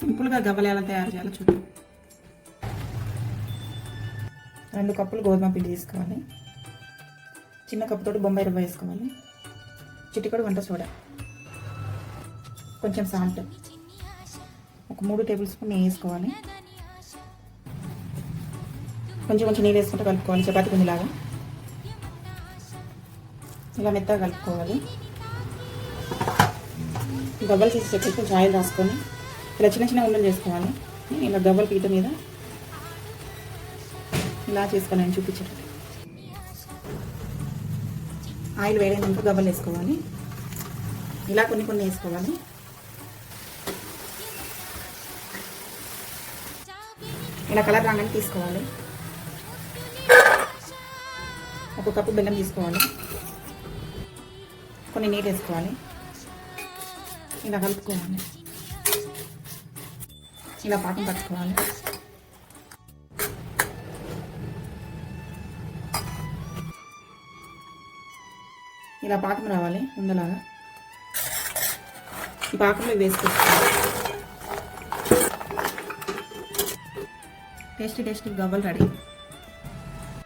సింపుల్గా గవ్వలు ఎలా తయారు చేయాలో చూద్దాం. రెండు కప్పులు గోధుమ పిండి తీసుకోవాలి. చిన్న కప్పుతోటి బొంబాయి రవ్వ వేసుకోవాలి. చిటికడు వంట సోడా. కొంచెం సాల్ట్. ఒక మూడు టేబుల్ స్పూన్ నెయ్యి వేసుకోవాలి. కొంచెం కొంచెం నీళ్ళు వేసుకుంటే కలుపుకోవాలి. చపాతి పిండిలాగా. ఇలా మెత్తగా కలుపుకోవాలి. గవ్వలు తీసి చెక్కి కొంచెం ఆయిల్ రాసుకొని ఇలా చిన్న చిన్న ఉండలు చేసుకోవాలి. ఇలా గవ్వల పీట మీద ఇలా చేసుకొని నేను చూపించేటట్టు ఆయిల్ వేడైనాక గబ్బలు వేసుకోవాలి. ఇలా కొన్ని కొన్ని వేసుకోవాలి. ఇలా కలర్ రాగానే తీసుకోవాలి. ఒక కప్పు బెల్లం తీసుకోవాలి. కొన్ని నీళ్ళు వేసుకోవాలి. ఇలా కలుపుకోవాలి. ఇలా పాకం పట్టుకోవాలి ఇలా పాకం రావాలి ఉండలాగా ఈ పాకంలో వేసుకొచ్చుకోవాలి టేస్టీ టేస్టీ గవ్వలు రెడీ